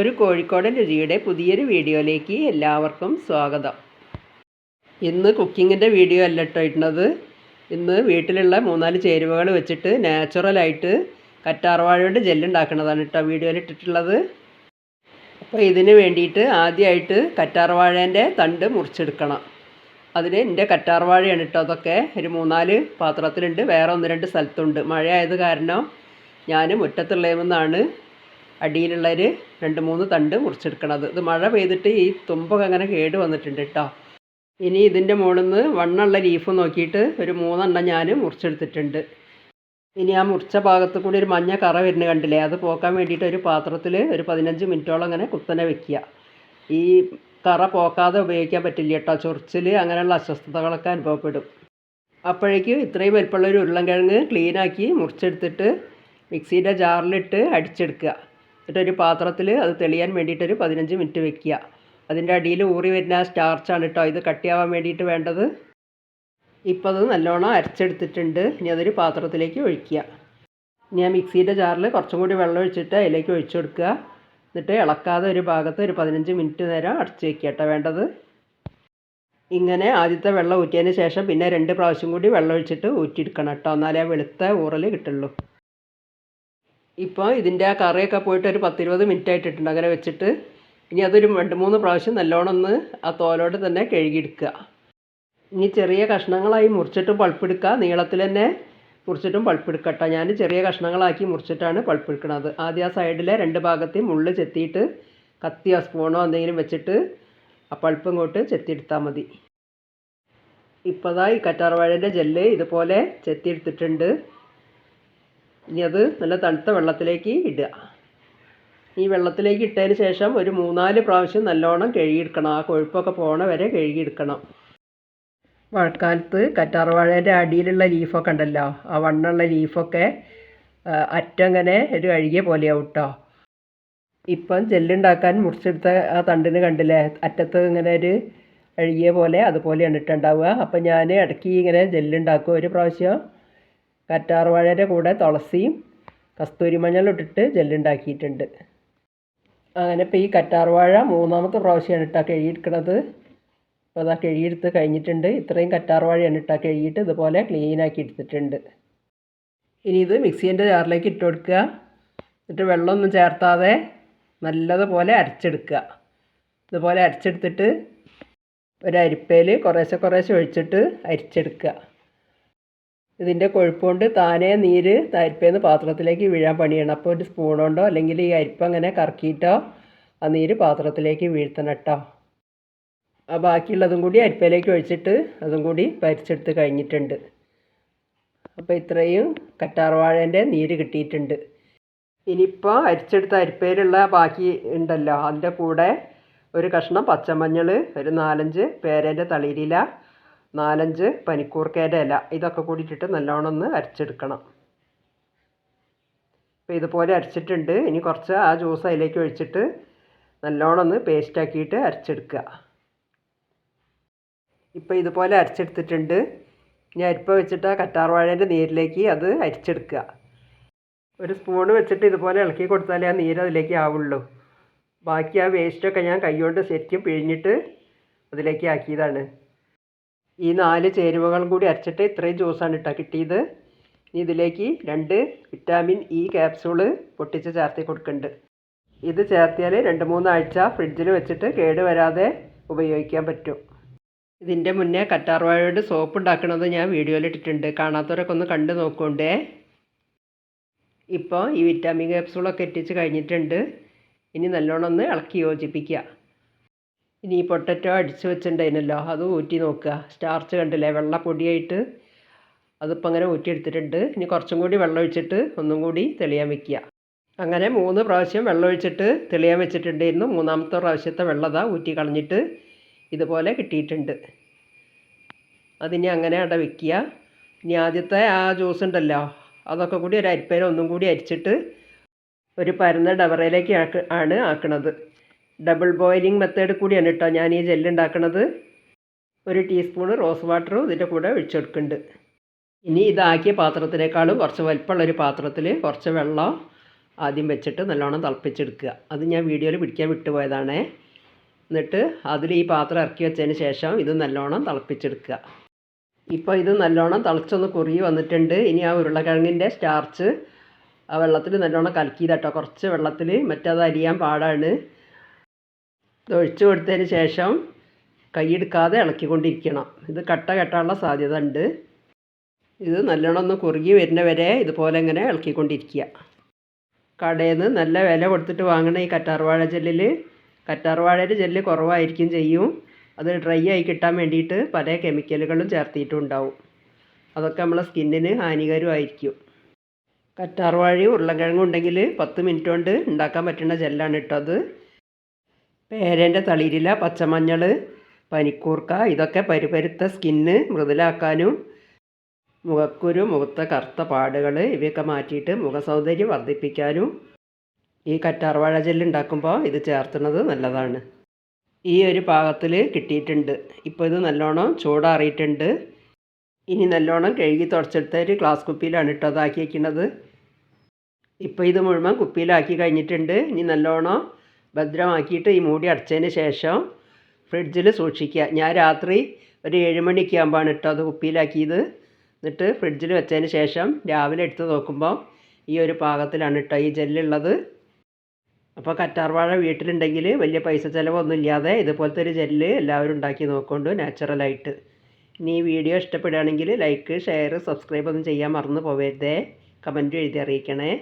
ഒരു കോഴിക്കോടൻ രുചിയുടെ പുതിയൊരു വീഡിയോയിലേക്ക് എല്ലാവർക്കും സ്വാഗതം. ഇന്ന് കുക്കിങ്ങിന്റെ വീഡിയോ അല്ല കേട്ടോ ഇടുന്നത്. ഇന്ന് വീട്ടിലുള്ള മൂന്നാൽ ചേരുവകൾ വെച്ചിട്ട് നാച്ചുറലായിട്ട് കറ്റാർവാഴയുടെ ജെല്ലുണ്ടാക്കുന്നതാണ് കേട്ടോ വീഡിയോയിൽ ഇട്ടിട്ടുള്ളത്. അപ്പോൾ ഇതിന് വേണ്ടിയിട്ട് ആദ്യമായിട്ട് കറ്റാർവാഴേന്റെ തണ്ട് മുറിച്ചെടുക്കണം. അതിന് എന്റെ കറ്റാർവാഴയാണ് കേട്ടോ അതൊക്കെ. ഒരു മൂന്നാൽ പാത്രത്തിലുണ്ട്. വേറെ ഒന്ന് രണ്ട് സ്ഥലത്തുണ്ട്. മഴ ആയത് കാരണം ഞാൻ മുറ്റത്തുള്ളതെന്നാണ് അടിയിലുള്ളൊരു രണ്ട് മൂന്ന് തണ്ട് മുറിച്ചെടുക്കണത് ഇത് മഴ പെയ്തിട്ട് ഈ തുമ്പൊക്കെ അങ്ങനെ കേട് വന്നിട്ടുണ്ട് കേട്ടോ ഇനി ഇതിന്റെ മുകളിൽ നിന്ന് വണ്ണുള്ള ലീഫ് നോക്കിയിട്ട് ഒരു മൂന്നെണ്ണം ഞാൻ മുറിച്ചെടുത്തിട്ടുണ്ട്. ഇനി ആ മുറിച്ച ഭാഗത്ത് കൂടി ഒരു മഞ്ഞ കറ വരുന്നത് കണ്ടില്ലേ? അത് പോക്കാൻ വേണ്ടിയിട്ട് ഒരു പാത്രത്തിൽ ഒരു പതിനഞ്ച് മിനിറ്റോളം അങ്ങനെ കുത്തനെ വെക്കുക. ഈ കറ പോക്കാതെ ഉപയോഗിക്കാൻ പറ്റില്ല കേട്ടോ ചൊറിച്ചിൽ അങ്ങനെയുള്ള അസ്വസ്ഥതകളൊക്കെ അനുഭവപ്പെടും. അപ്പോഴേക്കും ഇത്രയും വലിപ്പമുള്ള ഒരു ഉരുളൻകിഴങ്ങ് ക്ലീനാക്കി മുറിച്ചെടുത്തിട്ട് മിക്സിയുടെ ജാറിലിട്ട് അടിച്ചെടുക്കുക. എന്നിട്ടൊരു പാത്രത്തിൽ അത് തെളിയാൻ വേണ്ടിയിട്ടൊരു പതിനഞ്ച് മിനിറ്റ് വെക്കുക. അതിന്റെ അടിയിൽ ഊറി വരുന്ന സ്റ്റാർച്ചാണ് കേട്ടോ ഇത് കട്ടിയാവാൻ വേണ്ടിയിട്ട് വേണ്ടത്. ഇപ്പോൾ അത് നല്ലോണം അരച്ചെടുത്തിട്ടുണ്ട്. ഇനി അതൊരു പാത്രത്തിലേക്ക് ഒഴിക്കുക. ആ മിക്സിയുടെ ജാറിൽ കുറച്ചും കൂടി വെള്ളം ഒഴിച്ചിട്ട് അതിലേക്ക് ഒഴിച്ചു കൊടുക്കുക. എന്നിട്ട് ഇളക്കാതെ ഒരു ഭാഗത്ത് ഒരു പതിനഞ്ച് മിനിറ്റ് നേരം അടച്ച് വെക്കുക കേട്ടോ വേണ്ടത്. ഇങ്ങനെ ആദ്യത്തെ വെള്ളം ഊറ്റിയതിന് ശേഷം പിന്നെ രണ്ട് പ്രാവശ്യം കൂടി വെള്ളം ഒഴിച്ചിട്ട് ഊറ്റിയെടുക്കണം കേട്ടോ എന്നാലേ വെളുത്ത ഊറൽ കിട്ടുള്ളൂ. ഇപ്പോൾ ഇതിന്റെ ആ കറിയൊക്കെ പോയിട്ട് ഒരു പത്തിരുപത് മിനിറ്റ് ആയിട്ടിട്ടുണ്ട് അങ്ങനെ വെച്ചിട്ട് ഇനി അതൊരു രണ്ട് മൂന്ന് പ്രാവശ്യം നല്ലോണം ഒന്ന് ആ തോലോട് തന്നെ കഴുകിയെടുക്കുക. ഇനി ചെറിയ കഷ്ണങ്ങളായി മുറിച്ചിട്ടും പൾപ്പെടുക്കുക. നീളത്തിൽ തന്നെ മുറിച്ചിട്ടും പൾപ്പെടുക്കട്ടെ ഞാൻ ചെറിയ കഷ്ണങ്ങളാക്കി മുറിച്ചിട്ടാണ് പൾപ്പെടുക്കണത് ആദ്യം ആ സൈഡിലെ രണ്ട് ഭാഗത്തെയും മുള്ള് ചെത്തിയിട്ട് കത്തിയോ സ്പൂണോ എന്തെങ്കിലും വെച്ചിട്ട് ആ പൾപ്പ് ഇങ്ങോട്ട് ചെത്തിയെടുത്താൽ മതി. ഇപ്പോൾ ദാ ഈ കറ്റാർവാഴന്റെ ജെല്ല് ഇതുപോലെ ചെത്തിയെടുത്തിട്ടുണ്ട്. ഇനി അത് നല്ല തണുത്ത വെള്ളത്തിലേക്ക് ഇടുക. ഈ വെള്ളത്തിലേക്ക് ഇട്ടതിന് ശേഷം ഒരു മൂന്നാൽ പ്രാവശ്യം നല്ലോണം കഴുകിയെടുക്കണം. ആ കൊഴുപ്പൊക്കെ പോണ വരെ കഴുകിയെടുക്കണം. മഴക്കാലത്ത് കറ്റാർവാഴേന്റെ അടിയിലുള്ള ലീഫൊക്കെ ഉണ്ടല്ലോ ആ വണ്ണുള്ള ലീഫൊക്കെ അറ്റങ്ങനെ ഒരു അഴുകിയ പോലെയാവും കേട്ടോ ഇപ്പം ജെല്ലുണ്ടാക്കാൻ മുറിച്ചെടുത്ത ആ തണ്ടിന് കണ്ടില്ലേ? അറ്റത്ത് ഇങ്ങനെ ഒരു അഴുകിയ പോലെ അതുപോലെയാണ് ഇട്ടുണ്ടാവുക അപ്പം ഞാൻ ഇടയ്ക്ക് ഇങ്ങനെ ജെല്ലുണ്ടാക്കും. ഒരു പ്രാവശ്യം കറ്റാർവാഴയുടെ കൂടെ തുളസിയും കസ്തൂരി മഞ്ഞളും ഇട്ടിട്ട് ജെല്ലുണ്ടാക്കിയിട്ടുണ്ട്. അങ്ങനെ ഇപ്പോൾ ഈ കറ്റാർവാഴ മൂന്നാമത്തെ പ്രാവശ്യമാണ് ഇട്ടാ കഴുകിയെടുക്കണത്. അപ്പോൾ അതാ കഴുകിയെടുത്ത് കഴിഞ്ഞിട്ടുണ്ട്. ഇത്രയും കറ്റാർവാഴയാണ് ഇട്ടാ കഴുകിയിട്ട് ഇതുപോലെ ക്ലീനാക്കി എടുത്തിട്ടുണ്ട്. ഇനി ഇത് മിക്സീന്റെ ജാറിലേക്ക് ഇട്ട് കൊടുക്കുക. എന്നിട്ട് വെള്ളമൊന്നും ചേർത്താതെ നല്ലതുപോലെ അരച്ചെടുക്കുക. ഇതുപോലെ അരച്ചെടുത്തിട്ട് ഒരു അരിപ്പയിൽ കുറേശ്ശെ കുറേശ്ശെ ഒഴിച്ചിട്ട് അരിച്ചെടുക്കുക. ഇതിന്റെ കൊഴുപ്പുകൊണ്ട് താനേ നീര് അരിപ്പേന്ന് പാത്രത്തിലേക്ക് വീഴാൻ പണിയാണ്. അപ്പോൾ ഒരു സ്പൂൺ അല്ലെങ്കിൽ ഈ അരിപ്പ് അങ്ങനെ കറക്കിയിട്ടോ ആ നീര് പാത്രത്തിലേക്ക് വീഴ്ത്തണം കേട്ടോ. ആ ബാക്കിയുള്ളതും കൂടി അരിപ്പയിലേക്ക് ഒഴിച്ചിട്ട് അതും കൂടി പരിച്ചെടുത്ത് കഴിഞ്ഞിട്ടുണ്ട്. അപ്പോൾ ഇത്രയും കറ്റാർവാഴേന്റെ നീര് കിട്ടിയിട്ടുണ്ട്. ഇനിയിപ്പോൾ അരിച്ചെടുത്ത അരിപ്പയിലുള്ള ബാക്കി ഉണ്ടല്ലോ. അതിന്റെ കൂടെ ഒരു കഷ്ണം പച്ചമഞ്ഞൾ ഒരു നാലഞ്ച് പേരേന്റെ തളിരില നാലഞ്ച് പനിക്കൂർക്കേന്റെ ഇല. ഇതൊക്കെ കൂടിയിട്ടിട്ട് നല്ലോണം ഒന്ന് അരച്ചെടുക്കണം. അപ്പോൾ ഇതുപോലെ അരച്ചിട്ടുണ്ട്. ഇനി കുറച്ച് ആ ജ്യൂസ് അതിലേക്ക് ഒഴിച്ചിട്ട് നല്ലോണം ഒന്ന് പേസ്റ്റാക്കിയിട്ട് അരച്ചെടുക്കുക. ഇപ്പോൾ ഇതുപോലെ അരച്ചെടുത്തിട്ടുണ്ട്. ഇനി അരിപ്പ വെച്ചിട്ട് ആ കറ്റാർവാഴേന്റെ നീരിലേക്ക് അത് അരിച്ചെടുക്കുക. ഒരു സ്പൂണ് വെച്ചിട്ട് ഇതുപോലെ ഇളക്കി കൊടുത്താലേ ആ നീര് അതിലേക്ക് ആവുള്ളൂ. ബാക്കി ആ വേസ്റ്റൊക്കെ ഞാൻ കൈകൊണ്ട് ശരിക്കും പിഴിഞ്ഞിട്ട് അതിലേക്ക് ആക്കിയതാണ്. ഈ നാല് ചേരുവകളും കൂടി അരച്ചിട്ട് ഇത്രയും ജ്യൂസാണ് ഇട്ടാ കിട്ടിയത്. ഇനി ഇതിലേക്ക് രണ്ട് വിറ്റാമിൻ ഇ ക്യാപ്സൂൾ പൊട്ടിച്ച് ചേർത്തി കൊടുക്കുന്നുണ്ട്. ഇത് ചേർത്തിയാൽ രണ്ട് മൂന്നാഴ്ച ഫ്രിഡ്ജിൽ വെച്ചിട്ട് കേട് വരാതെ ഉപയോഗിക്കാൻ പറ്റും. ഇതിന്റെ മുന്നേ കറ്റാർവാഴയുടെ സോപ്പ് ഉണ്ടാക്കുന്നത് ഞാൻ വീഡിയോയിൽ ഇട്ടിട്ടുണ്ട്. കാണാത്തവരൊക്കെ ഒന്ന് കണ്ടു നോക്കുകൊണ്ടേ ഇപ്പോൾ ഈ വിറ്റാമിൻ ക്യാപ്സൂളൊക്കെ എത്തിച്ച് കഴിഞ്ഞിട്ടുണ്ട്. ഇനി നല്ലോണം ഒന്ന് ഇളക്കി യോജിപ്പിക്കുക. ഇനി ഈ പൊട്ടറ്റോ അടിച്ച് വെച്ചിട്ടുണ്ടായിരുന്നല്ലോ അത് ഊറ്റി നോക്കുക. സ്റ്റാർച്ച് കണ്ടില്ലേ വെള്ള പൊടിയായിട്ട് അതിപ്പോൾ അങ്ങനെ ഊറ്റിയെടുത്തിട്ടുണ്ട്. ഇനി കുറച്ചും കൂടി വെള്ളം ഒഴിച്ചിട്ട് ഒന്നും കൂടി തെളിയാൻ വെക്കുക. അങ്ങനെ മൂന്ന് പ്രാവശ്യം വെള്ളം ഒഴിച്ചിട്ട് തെളിയാൻ വെച്ചിട്ടുണ്ടായിരുന്നു. മൂന്നാമത്തെ പ്രാവശ്യത്തെ വെള്ളത ഊറ്റി കളഞ്ഞിട്ട് ഇതുപോലെ കിട്ടിയിട്ടുണ്ട്. അതിനി അങ്ങനെ അവിടെ വെക്കുക. ഇനി ആദ്യത്തെ ആ ജ്യൂസ് ഉണ്ടല്ലോ അതൊക്കെ കൂടി ഒരു അരിപ്പേന ഒന്നും കൂടി അരിച്ചിട്ട് ഒരു പരന്ന ഡബറയിലേക്ക് ആണ് ആക്കണത്. ഡബിൾ ബോയിലിംഗ് മെത്തേഡ് കൂടിയാണ് കേട്ടോ ഞാൻ ഈ ജെല്ലുണ്ടാക്കണത് ഒരു ടീസ്പൂണ് റോസ് വാട്ടറും ഇതിന്റെ കൂടെ ഒഴിച്ചെടുക്കുന്നുണ്ട്. ഇനി ഇതാക്കിയ പാത്രത്തിനേക്കാളും കുറച്ച് വലിപ്പമുള്ളൊരു പാത്രത്തിൽ കുറച്ച് വെള്ളം ആദ്യം വെച്ചിട്ട് നല്ലോണം തിളപ്പിച്ചെടുക്കുക. അത് ഞാൻ വീഡിയോയിൽ പിടിക്കാൻ വിട്ടുപോയതാണേ. എന്നിട്ട് അതിൽ ഈ പാത്രം ഇറക്കി വെച്ചതിന് ശേഷം ഇത് നല്ലോണം തിളപ്പിച്ചെടുക്കുക. ഇപ്പോൾ ഇത് നല്ലോണം തിളച്ചൊന്ന് കുറുകി വന്നിട്ടുണ്ട്. ഇനി ആ ഉരുളക്കിഴങ്ങിന്റെ സ്റ്റാർച്ച് ആ വെള്ളത്തിൽ നല്ലോണം കലക്കിയതാട്ടോ. കുറച്ച് വെള്ളത്തിൽ മറ്റേത് അരിയാൻ പാടാണ്. ഇത് ഒഴിച്ച് കൊടുത്തതിന് ശേഷം കൈയെടുക്കാതെ ഇളക്കിക്കൊണ്ടിരിക്കണം. ഇത് കട്ട കെട്ടാനുള്ള സാധ്യത ഉണ്ട് ഇത് നല്ലോണം ഒന്ന് കുറുകി വരുന്ന വരെ ഇതുപോലെ ഇങ്ങനെ ഇളക്കിക്കൊണ്ടിരിക്കുക. കടയിൽ നിന്ന് നല്ല വില കൊടുത്തിട്ട് വാങ്ങണ ഈ കറ്റാർവാഴ ജെല്ലിൽ കറ്റാർവാഴയുടെ ജെല്ല് കുറവായിരിക്കും ചെയ്യും. അത് ഡ്രൈ ആയി കിട്ടാൻ വേണ്ടിയിട്ട് പല കെമിക്കലുകളും ചേർത്തിയിട്ടുണ്ടാവും അതൊക്കെ നമ്മളെ സ്കിന്നിന് ഹാനികരമായിരിക്കും. കറ്റാർവാഴയും ഉരുളക്കിഴങ്ങും ഉണ്ടെങ്കിൽ പത്ത് മിനിറ്റ് കൊണ്ട് ഉണ്ടാക്കാൻ പറ്റുന്ന ജെല്ലാണ് ഇട്ടത് പേരേന്റെ തളിരില പച്ചമഞ്ഞൾ പനിക്കൂർക്ക ഇതൊക്കെ പരുപരുത്ത സ്കിന്ന് മൃദുലാക്കാനും മുഖക്കുരു മുഖത്തെ കറുത്ത പാടുകൾ ഇവയൊക്കെ മാറ്റിയിട്ട് മുഖസൗന്ദര്യം വർദ്ധിപ്പിക്കാനും ഈ കറ്റാർവാഴ ജെല്ല് ഉണ്ടാക്കുമ്പോൾ ഇത് ചേർത്തുന്നത് നല്ലതാണ്. ഈ ഒരു പാകത്തിൽ കിട്ടിയിട്ടുണ്ട്. ഇപ്പോൾ ഇത് നല്ലോണം ചൂടാറിയിട്ടുണ്ട്. ഇനി നല്ലോണം കഴുകി തുടച്ചെടുത്ത ഒരു ഗ്ലാസ് കുപ്പിയിലാണ് അതാക്കി വയ്ക്കുന്നത് ഇപ്പോൾ ഇത് മുഴുവൻ കുപ്പിയിലാക്കി കഴിഞ്ഞിട്ടുണ്ട്. ഇനി നല്ലോണം ഭദ്രമാക്കിയിട്ട് ഈ മൂടി അടച്ചതിന് ശേഷം ഫ്രിഡ്ജിൽ സൂക്ഷിക്കുക. ഞാൻ രാത്രി ഒരു ഏഴ് മണിയൊക്കെ ആകുമ്പോഴാണ് ഇട്ടോ അത് കുപ്പിയിലാക്കിയത്. എന്നിട്ട് ഫ്രിഡ്ജിൽ വെച്ചതിന് ശേഷം രാവിലെ എടുത്ത് നോക്കുമ്പോൾ ഈ ഒരു പാകത്തിലാണ് കേട്ടോ ഈ ജെല്ലുള്ളത്. അപ്പോൾ കറ്റാർവാഴ വീട്ടിലുണ്ടെങ്കിൽ വലിയ പൈസ ചിലവൊന്നും ഇല്ലാതെ ഇതുപോലത്തെ ഒരു ജെല്ല് എല്ലാവരും ഉണ്ടാക്കി നോക്കൊണ്ട് നാച്ചുറലായിട്ട് ഇനി ഈ വീഡിയോ ഇഷ്ടപ്പെടുകയാണെങ്കിൽ ലൈക്ക് ഷെയർ സബ്സ്ക്രൈബ് ഒന്നും ചെയ്യാൻ മറന്നു പോവരുതേ. കമന്റ് എഴുതി അറിയിക്കണേ.